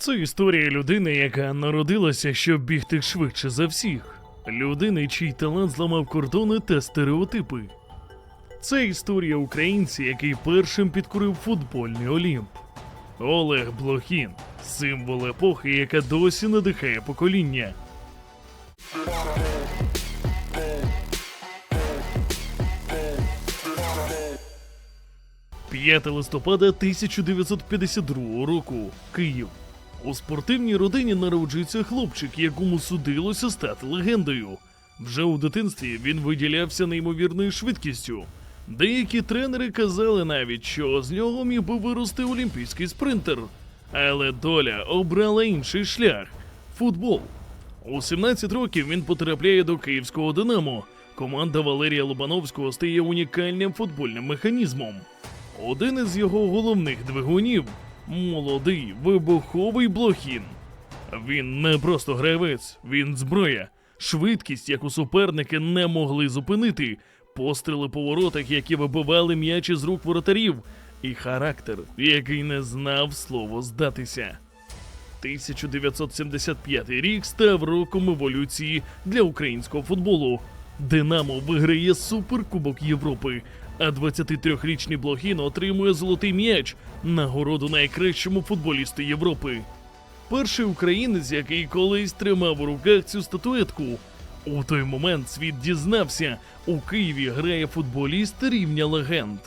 Це історія людини, яка народилася, щоб бігти швидше за всіх. Людини, чий талант зламав кордони та стереотипи. Це історія українця, який першим підкорив футбольний Олімп. Олег Блохін символ епохи, яка досі надихає покоління. 5 листопада 1952 року. Київ. У спортивній родині народжується хлопчик, якому судилося стати легендою. Вже у дитинстві він виділявся неймовірною швидкістю. Деякі тренери казали навіть, що з нього міг би вирости олімпійський спринтер. Але доля обрала інший шлях футбол. У 17 років він потрапляє до київського Динамо. Команда Валерія Лобановського стає унікальним футбольним механізмом. Один із його головних двигунів молодий вибуховий блохін. Він не просто гравець, він зброя. Швидкість, яку суперники не могли зупинити, постріли по воротах, які вибивали м'яч із рук воротарів, і характер, який не знав слово здатися. 1975 рік став роком еволюції для українського футболу. Динамо виграє Суперкубок Європи, а 23-річний Блохін отримує золотий м'яч нагороду найкращому футболісту Європи. Перший українець, який колись тримав у руках цю статуетку. У той момент світ дізнався, у Києві грає футболіст рівня легенд.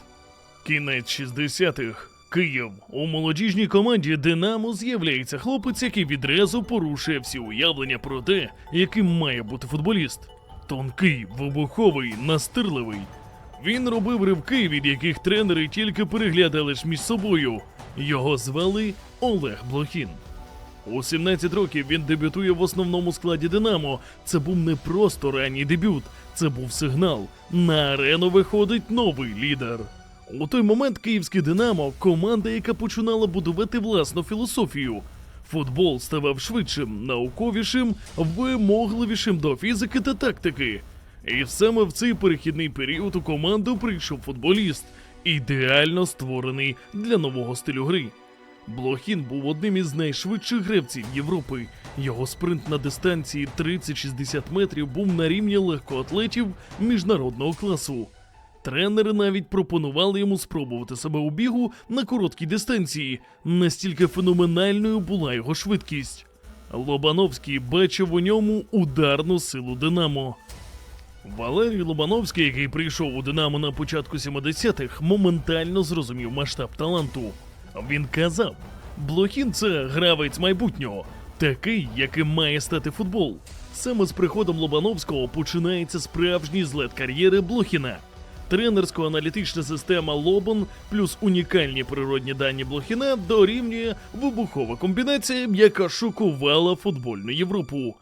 Кінець 60-х. Київ. У молодіжній команді Динамо з'являється хлопець, який відразу порушує всі уявлення про те, яким має бути футболіст. Тонкий, вибуховий, настирливий. Він робив ривки, від яких тренери тільки переглядали ж між собою. Його звали Олег Блохін. У 17 років він дебютує в основному складі Динамо. Це був не просто ранній дебют, це був сигнал. На арену виходить новий лідер. У той момент київське Динамо команда, яка починала будувати власну філософію. Футбол ставав швидшим, науковішим, вимогливішим до фізики та тактики. І саме в цей перехідний період у команду прийшов футболіст, ідеально створений для нового стилю гри. Блохін був одним із найшвидших гравців Європи. Його спринт на дистанції 30-60 метрів був на рівні легкоатлетів міжнародного класу. Тренери навіть пропонували йому спробувати себе у бігу на короткій дистанції. Настільки феноменальною була його швидкість. Лобановський бачив у ньому ударну силу Динамо. Валерій Лобановський, який прийшов у Динамо на початку 70-х, моментально зрозумів масштаб таланту. Він казав: Блохін це гравець майбутнього, такий, яким має стати футбол. Саме з приходом Лобановського починається справжній злет кар'єри Блохіна. Тренерсько-аналітична система Лобан плюс унікальні природні дані Блохіна дорівнює вибухова комбінація, яка шокувала футбольну Європу.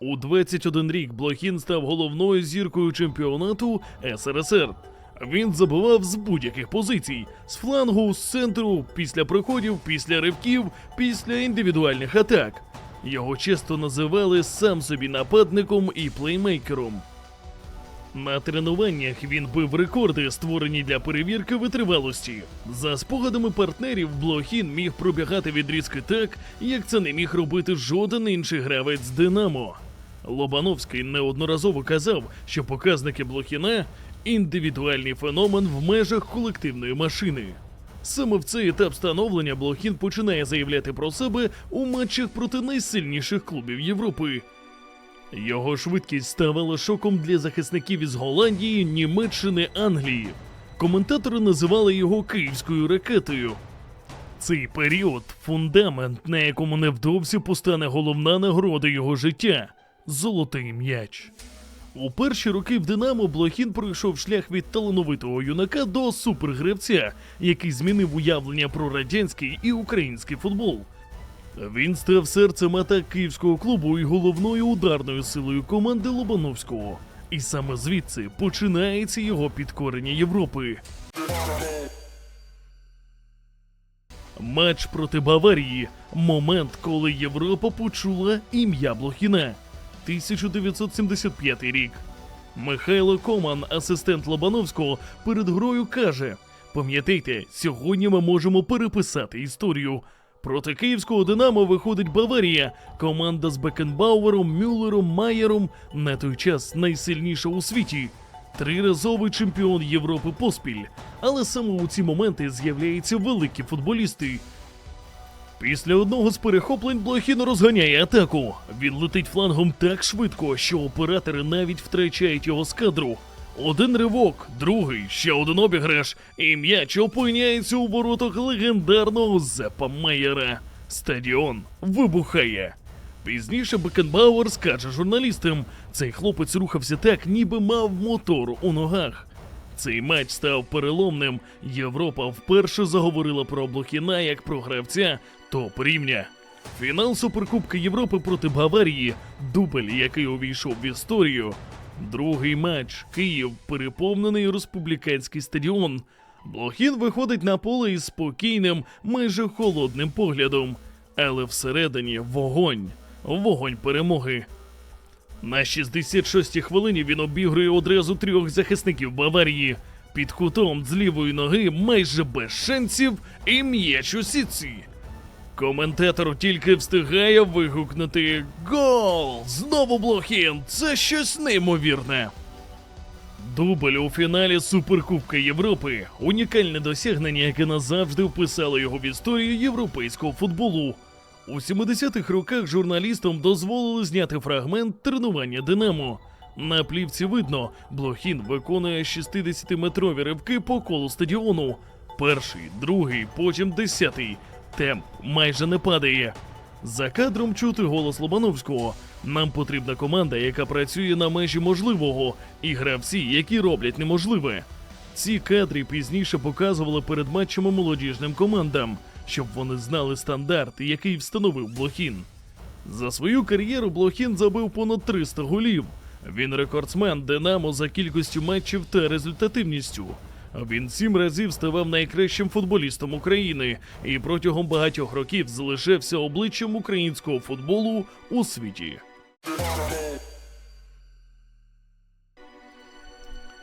У 21 рік Блохін став головною зіркою чемпіонату СРСР. Він забивав з будь-яких позицій: з флангу, з центру, після проходів, після ривків, після індивідуальних атак. Його часто називали сам собі нападником і плеймейкером. На тренуваннях він бив рекорди, створені для перевірки витривалості. За спогадами партнерів, Блохін міг пробігати відрізки так, як це не міг робити жоден інший гравець Динамо. Лобановський неодноразово казав, що показники Блохіна індивідуальний феномен в межах колективної машини. Саме в цей етап становлення Блохін починає заявляти про себе у матчах проти найсильніших клубів Європи. Його швидкість ставала шоком для захисників із Голландії, Німеччини, Англії. Коментатори називали його київською ракетою. Цей період фундамент, на якому невдовзі постане головна нагорода його життя золотий м'яч. У перші роки в Динамо Блохін пройшов шлях від талановитого юнака до супергравця, який змінив уявлення про радянський і український футбол. Він став серцем атак київського клубу і головною ударною силою команди Лобановського. І саме звідси починається його підкорення Європи. Матч проти Баварії момент, коли Європа почула ім'я Блохіна. 1975 рік. Михайло Коман, асистент Лобановського, перед грою каже: Пам'ятайте, сьогодні ми можемо переписати історію. Проти київського Динамо виходить Баварія, команда з Бекенбауером, Мюллером, Майером, на той час найсильніша у світі. Триразовий чемпіон Європи поспіль. Але саме у ці моменти з'являються великі футболісти. Після одного з перехоплень Блохін розганяє атаку. Він летить флангом так швидко, що оператори навіть втрачають його з кадру. Один ривок, другий, ще один обіграш, і м'яч опиняється у воротах легендарного Зепа Мейера. Стадіон вибухає. Пізніше Бекенбауер скаже журналістам: цей хлопець рухався так, ніби мав мотор у ногах. Цей матч став переломним. Європа вперше заговорила про Блохіна як про гравця топ рівня. Фінал Суперкубка Європи проти Баварії, дубль, який увійшов в історію. Другий матч Київ, переповнений республіканський стадіон. Блохін виходить на поле із спокійним, майже холодним поглядом, але всередині вогонь, вогонь перемоги. На 66-й хвилині він обігрує одразу трьох захисників Баварії. Під кутом з лівої ноги майже без шансів і м'яч у сітці. Коментатор тільки встигає вигукнути Гол! Знову Блохін! Це щось неймовірне. Дубль у фіналі Суперкубка Європи унікальне досягнення, яке назавжди вписало його в історію європейського футболу. У 70-х роках журналістам дозволили зняти фрагмент тренування Динамо. На плівці видно, Блохін виконує 60-метрові ривки по колу стадіону. Перший, другий, потім десятий. Темп майже не падає. За кадром чути голос Лобановського. Нам потрібна команда, яка працює на межі можливого, і гравці, які роблять неможливе. Ці кадри пізніше показували перед матчами молодіжним командам, щоб вони знали стандарт, який встановив Блохін. За свою кар'єру Блохін забив понад 300 голів. Він рекордсмен Динамо за кількістю матчів та результативністю. Він сім разів ставав найкращим футболістом України і протягом багатьох років залишався обличчям українського футболу у світі.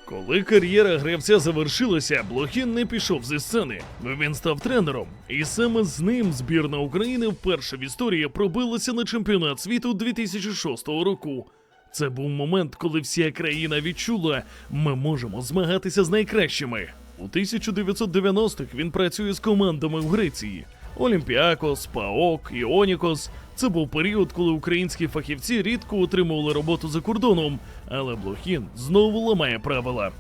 Коли кар'єра гравця завершилася, Блохін не пішов зі сцени. Він став тренером, і саме з ним збірна України вперше в історії пробилася на чемпіонат світу 2006 року. Це був момент, коли вся країна відчула, ми можемо змагатися з найкращими. У 1990-х він працює з командами в Греції: Олімпіакос, Паок, Іонікос. Це був період, коли українські фахівці рідко отримували роботу за кордоном, але Блохін знову ламає правила.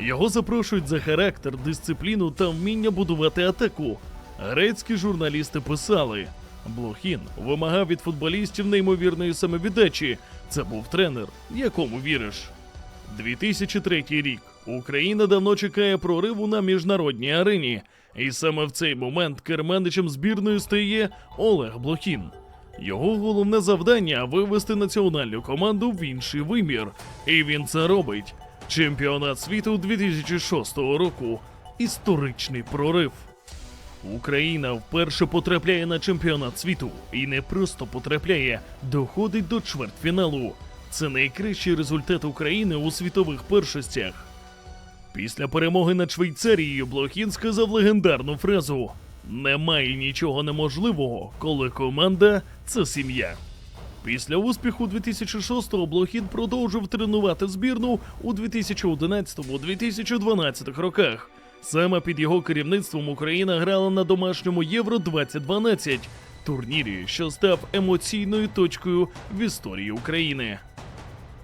Його запрошують за характер, дисципліну та вміння будувати атаку. Грецькі журналісти писали: Блохін вимагав від футболістів неймовірної самовіддачі. Це був тренер, якому віриш. 2003 рік. Україна давно чекає прориву на міжнародній арені, і саме в цей момент керманичем збірної стає Олег Блохін. Його головне завдання вивести національну команду в інший вимір, і він це робить. Чемпіонат світу 2006 року. Історичний прорив. Україна вперше потрапляє на чемпіонат світу і не просто потрапляє, доходить до чвертьфіналу. Це найкращий результат України у світових першостях. Після перемоги над Швейцарією Блохін сказав легендарну фразу: Немає нічого неможливого, коли команда це сім'я. Після успіху 2006-го Блохін продовжив тренувати збірну у 2011-2012 роках. Саме під його керівництвом Україна грала на домашньому Євро 2012 турнірі, що став емоційною точкою в історії України.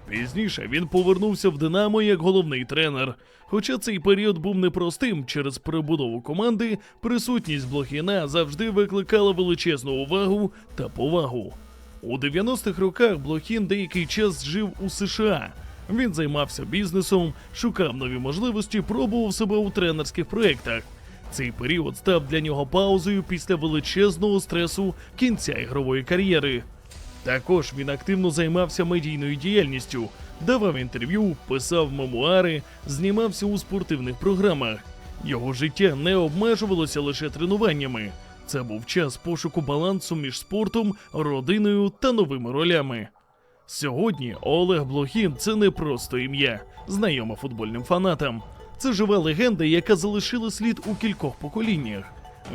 Пізніше він повернувся в Динамо як головний тренер. Хоча цей період був непростим через перебудову команди, присутність Блохіна завжди викликала величезну увагу та повагу. У 90-х роках Блохін деякий час жив у США. Він займався бізнесом, шукав нові можливості, пробував себе у тренерських проєктах. Цей період став для нього паузою після величезного стресу кінця ігрової кар'єри. Також він активно займався медійною діяльністю, давав інтерв'ю, писав мемуари, знімався у спортивних програмах. Його життя не обмежувалося лише тренуваннями. Це був час пошуку балансу між спортом, родиною та новими ролями. Сьогодні Олег Блохін це не просто ім'я, знайоме футбольним фанатам. Це жива легенда, яка залишила слід у кількох поколіннях.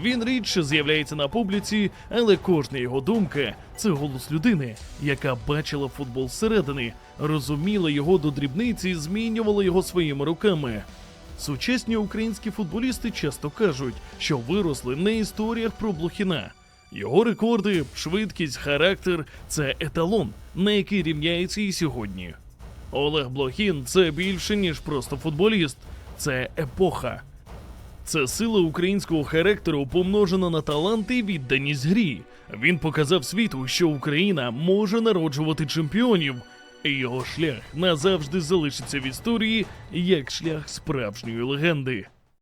Він рідше з'являється на публіці, але кожна його думка це голос людини, яка бачила футбол зсередини, розуміла його до дрібниці і змінювала його своїми руками. Сучасні українські футболісти часто кажуть, що виросли на історіях про Блохіна. Його рекорди, швидкість, характер це еталон, на який рівняється і сьогодні. Олег Блохін це більше, ніж просто футболіст, це епоха. Це сила українського характеру помножена на талант і відданість грі. Він показав світу, що Україна може народжувати чемпіонів, і його шлях назавжди залишиться в історії як шлях справжньої легенди.